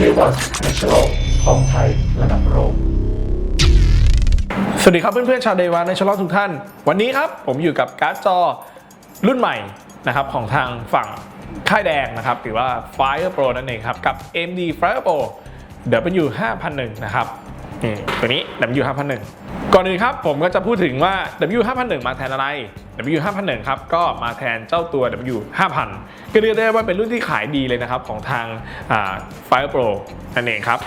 K1 National ของไทยระดับโลกสวัสดีครับเพื่อนๆชาวเดวานในชลอทุกท่าน วันนี้ครับผมอยู่กับการ์ดจอรุ่นใหม่นะครับของทางฝั่งค่ายแดงนะครับหรือว่า Fire Pro นั่นเองครับ กับ AMD Fire Pro W 5001 นะครับ ตัวนี้ W 501ก่อนอื่นครับผมก็จะพูดถึงว่า W 501มาแทนอะไร W 501ครับก็มาแทนเจ้าตัว W 5000ก็เรียกได้ว่าเป็นรุ่นที่ขายดีเลยนะครับของทาง Fire Pro นั่นเองครับ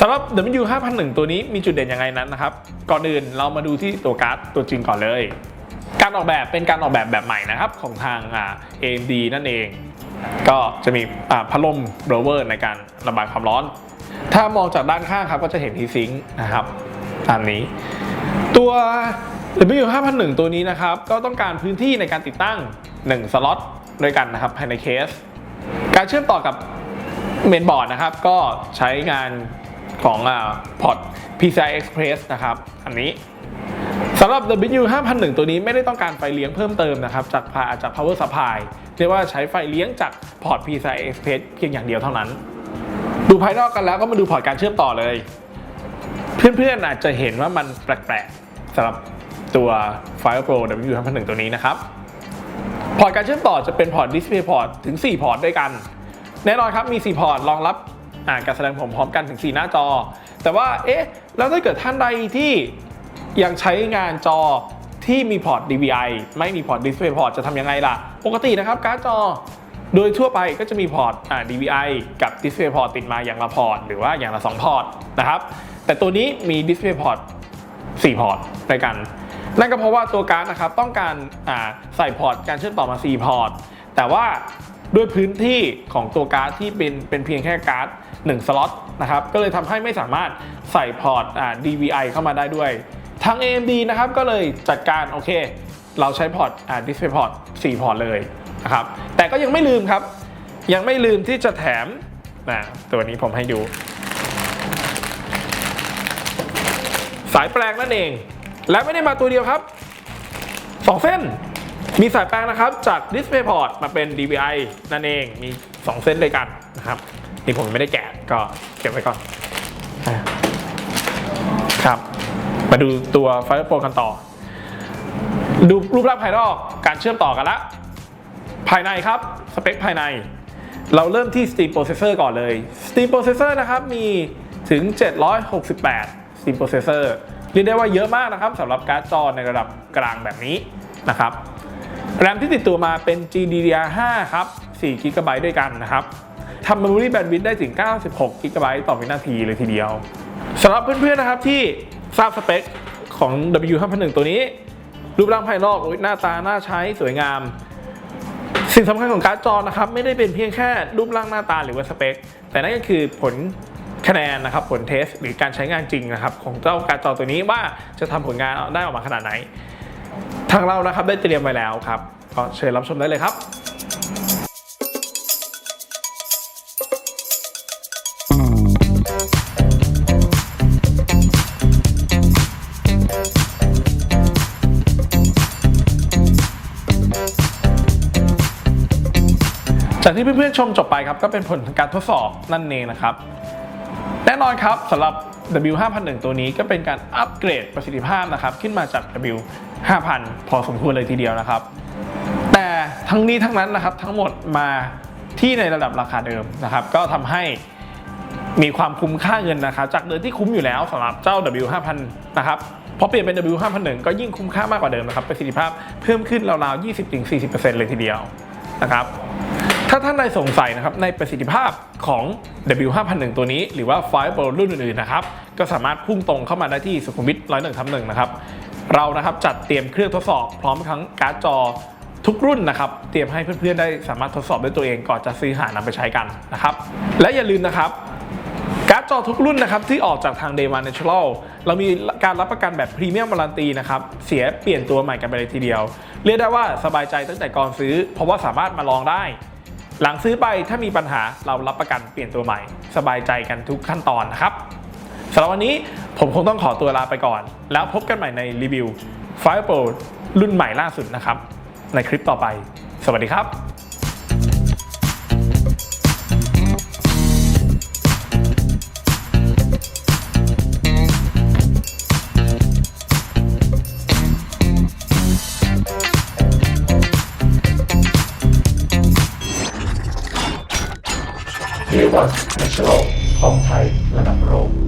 สำหรับ W 501ตัวนี้มีจุดเด่นยังไงนั้นนะครับ ก่อนอื่นเรามาดูที่ตัวการ์ดตัวจริงก่อนเลย การออกแบบเป็นการออกแบบแบบใหม่นะครับของทาง AMD นั่นเอง ก็จะมีอ่าพัดลมโบรเวอร์ในการระบายความร้อน ถ้ามองจากด้านข้างครับก็จะเห็นฮีซิงค์นะครับตามนี้ ตัว W 5001ตัวนี้นะครับ ก็ต้องการพื้นที่ในการติดตั้ง 1 สล็อตด้วยกันนะครับภายในเคส การเชื่อมต่อกับเมนบอร์ดนะครับ ก็ใช้งานของพอร์ต PCI Express นะครับอันนี้สำหรับ W 5001ตัวนี้ไม่ได้ต้องการไฟเลี้ยงเพิ่มเติมนะครับ จากพาจาก power supply เรียกว่าใช้ไฟเลี้ยงจากพอร์ต PCI Express เพียงอย่างเดียวเท่านั้น ดูภายนอกกันแล้วก็มาดูพอร์ตการเชื่อมต่อเลย เพื่อนๆอาจจะเห็นว่ามันแปลกๆสำหรับตัว Fire Pro W 5001 ตัวนี้นะครับ พอร์ตการเชื่อมต่อจะเป็นพอร์ต Display Port ถึง 4 พอร์ตด้วยกัน แน่นอนครับมี 4 พอร์ตรองรับการแสดงผลพร้อมกันถึง 4 หน้าจอ แต่ว่าเอ๊ะแล้วถ้าเกิดท่านใดที่ยังใช้งานจอที่มีพอร์ต DVI ไม่มีพอร์ต Display Port จะทำยังไงล่ะ ปกตินะครับการ์ดจอ โดยทั่วไปก็จะมีพอร์ต DVI กับ Display Port ติดมาอย่างละพอร์ต หรือว่าอย่างละ 2 พอร์ตนะครับ แต่ตัวนี้มี Display Port 4 พอร์ตด้วยกัน นั่นก็เพราะว่าตัวการ์ดนะครับต้องการใส่พอร์ตการเชื่อมต่อมา 4 พอร์ต แต่ว่าด้วยพื้นที่ของตัวการ์ดที่เป็นเป็นเพียงแค่การ์ด1สล็อตนะครับ ก็เลยทำให้ไม่สามารถใส่พอร์ต DVI เข้ามาได้ด้วย ทาง AMD นะครับก็เลยจัดการโอเค เราใช้พอร์ต Display Port 4 พอร์ตเลยนะครับ แต่ก็ยังไม่ลืมครับ ยังไม่ลืมที่จะแถมนะตัวนี้ผมให้ดู สายแปลงนั่นเอง และไม่ได้มาตัวเดียวครับ 2 เส้น มีสายแปลงนะครับจาก DisplayPort มาเป็น DVI นั่นเองมี 2 เส้นด้วยกันนะครับนี่ผมไม่ได้แกะก็เก็บไว้ก่อนครับ มาดูตัว Fire Pro กันต่อ ดูรูปร่างภายนอกการเชื่อมต่อกันละ ภายในครับ สเปคภายใน เราเริ่มที่ Steam Processor ก่อนเลย Steam Processor นะครับ มีถึง 768 Steam Processor เรียกได้ว่าเยอะมากนะครับสำหรับการ์ดจอในระดับกลางแบบนี้นะครับแรมที่ติดตัวมาเป็น GDDR5 ครับ4 g b ด้วยกันนะครับทำ Memory Bandwidth ได้ถึง 96 g b ต่อวินาทีเลยทีเดียวสำหรับเพื่อนๆนะครับที่ทราบสเปคของ W501 ตัวนี้ รูปร่างภายนอกหน้าตาน่าใช้สวยงาม สิ่งสำคัญของการ์ดจอนะครับไม่ได้เป็นเพียงแค่รูปร่างหน้าตาหรือว่าสเปค แต่นั่นก็คือผลคะแนนนะครับผลเทสหรือการใช้งานจริงนะครับของเจ้าการ์ดจอตัวนี้ว่าจะทำผลงานได้ออกมาขนาดไหน ทางเรานะครับได้เตรียมไว้แล้วครับก็เชิญรับชมได้เลยครับ จากที่เพื่อนๆชมจบไปครับก็เป็นผลการทดสอบนั่นเองนะครับ แน่นอนครับสำหรับ W5001 ตัวนี้ก็เป็นการอัปเกรดประสิทธิภาพนะครับ ขึ้นมาจาก W5000 พอสมควรเลยทีเดียวนะครับ แต่ทั้งนี้ทั้งนั้นนะครับทั้งหมดมาที่ในระดับราคาเดิมนะครับ ก็ทำให้มีความคุ้มค่าเงินนะครับ จากเดิมที่คุ้มอยู่แล้วสำหรับเจ้า W5000 นะครับพอเปลี่ยนเป็น W5001 ก็ยิ่งคุ้มค่ามากกว่าเดิมนะครับประสิทธิภาพเพิ่มขึ้นราวๆ20-40%เลยทีเดียวนะครับ ถ้าท่านใดสงสัยนะครับในประสิทธิภาพของ W5001 ตัวนี้ หรือว่า Fire Pro รุ่นอื่นๆนะครับก็สามารถพุ่งตรงเข้ามาได้ที่สุขุมวิท101ทับหนึ่งนะครับเรานะครับจัดเตรียมเครื่องทดสอบพร้อมทั้งการ์ดจอทุกรุ่นนะครับ เตรียมให้เพื่อนๆได้สามารถทดสอบด้วยตัวเองก่อนจะซื้อหานำไปใช้กันนะครับ และอย่าลืมนะครับ การ์ดจอทุกรุ่นนะครับที่ออกจากทาง Day One Natural เรามีการรับประกันแบบพรีเมียมวารันตีนะครับ เสียเปลี่ยนตัวใหม่กันไปเลยทีเดียว เรียกได้ว่าสบายใจตั้งแต่ก่อนซื้อ เพราะว่าสามารถมาลองได้ หลังซื้อไปถ้ามีปัญหาเรารับประกันเปลี่ยนตัวใหม่ สบายใจกันทุกขั้นตอนนะครับสำหรับวันนี้ผมคงต้องขอตัวลาไปก่อน แล้วพบกันใหม่ในรีวิว Fire Pro รุ่นใหม่ล่าสุดนะครับ ในคลิปต่อไป สวัสดีครับ Tier 1 National คองไทยระดับโลก